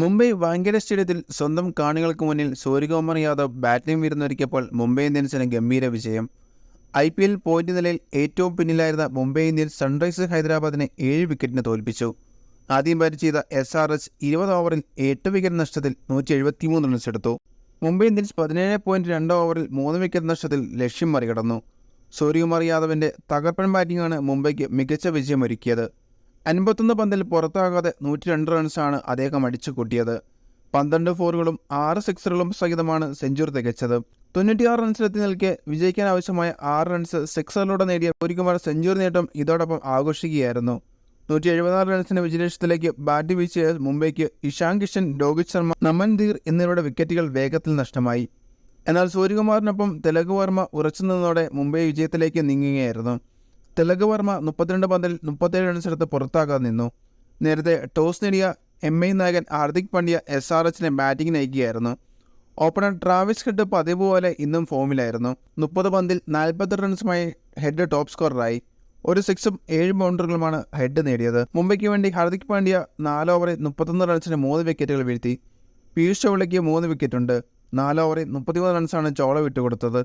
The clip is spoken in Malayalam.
മുംബൈ വാങ്കഡെ സ്റ്റേഡിയത്തിൽ സ്വന്തം കാണികൾക്ക് മുന്നിൽ സൂര്യകുമാർ യാദവ് ബാറ്റിംഗ് വിരുന്നൊരുക്കിയപ്പോൾ മുംബൈ ഇന്ത്യൻസിന് ഗംഭീര വിജയം. ഐ പി എൽ പോയിന്റ് നിലയിൽ ഏറ്റവും പിന്നിലായിരുന്ന മുംബൈ ഇന്ത്യൻസ് സൺറൈസേഴ്സ് ഹൈദരാബാദിനെ ഏഴ് വിക്കറ്റിന് തോൽപ്പിച്ചു. ആദ്യം ബാറ്റ് ചെയ്ത എസ് ആർ എച്ച് ഇരുപത് ഓവറിൽ എട്ട് വിക്കറ്റ് നഷ്ടത്തിൽ നൂറ്റി എഴുപത്തിമൂന്ന് റൺസ് എടുത്തു. മുംബൈ ഇന്ത്യൻസ് പതിനേഴ് പോയിന്റ് രണ്ട് ഓവറിൽ മൂന്ന് വിക്കറ്റ് നഷ്ടത്തിൽ ലക്ഷ്യം മറികടന്നു. സൂര്യകുമാർ യാദവിന്റെ തകർപ്പൻ ബാറ്റിംഗാണ് മുംബൈക്ക് മികച്ച വിജയമൊരുക്കിയത്. അൻപത്തൊന്ന് പന്തിൽ പുറത്താകാതെ നൂറ്റി രണ്ട് റൺസാണ് അദ്ദേഹം അടിച്ചു കൂട്ടിയത്. പന്ത്രണ്ട് ഫോറുകളും ആറ് സിക്സറുകളും സഹിതമാണ് സെഞ്ചുറി തികച്ചത്. തൊണ്ണൂറ്റിയാറ് റൺസിലെത്തി നിൽക്കെ വിജയിക്കാൻ ആവശ്യമായ ആറ് റൺസ് സിക്സറിലൂടെ നേടിയ പൂരികുമാർ സെഞ്ചുറി നേട്ടം ഇതോടൊപ്പം ആഘോഷിക്കുകയായിരുന്നു. നൂറ്റി എഴുപത്താറ് റൺസിന്റെ വിജയലക്ഷ്യത്തിലേക്ക് ബാറ്റ് വീശിയ മുംബൈക്ക് ഇഷാൻ കിഷൻ രോഹിത് ശർമ്മ നമൻദീർ എന്നിവരുടെ വിക്കറ്റുകൾ വേഗത്തിൽ നഷ്ടമായി. എന്നാൽ സൂര്യകുമാറിനൊപ്പം തിലക് വർമ്മ ഉറച്ചു നിന്നതോടെ മുംബൈ വിജയത്തിലേക്ക് നീങ്ങുകയായിരുന്നു. തിലക് വർമ്മ മുപ്പത്തിരണ്ട് പന്തിൽ മുപ്പത്തേഴ് റൺസെടുത്ത് പുറത്താകാതെ നിന്നു. നേരത്തെ ടോസ് നേടിയ എം ഐ നായകൻ ഹാർദിക് പാണ്ഡ്യ എസ് ആർ എച്ചിനെ ബാറ്റിംഗ് നയിക്കുകയായിരുന്നു ഓപ്പണർ ട്രാവിസ് ഹെഡ് പതിവ് പോലെ ഇന്നും ഫോമിലായിരുന്നു മുപ്പത് പന്തിൽ നാൽപ്പത്തി റൺസുമായി ഹെഡ് ടോപ്പ് സ്കോററായി ഒരു സിക്സും ഏഴ് ബൗണ്ടറുകളുമാണ് ഹെഡ് നേടിയത്. മുംബൈക്ക് വേണ്ടി ഹാർദിക് പാണ്ഡ്യ നാല് ഓവറിൽ മുപ്പത്തൊന്ന് റൺസിന് മൂന്ന് വിക്കറ്റുകൾ വീഴ്ത്തി. പീയൂഷ് ചോളയ്ക്ക് മൂന്ന് വിക്കറ്റുണ്ട് നാല് ഓവറിൽ മുപ്പത്തിമൂന്ന് റൺസാണ് ചോള വിട്ടുകൊടുത്തത്.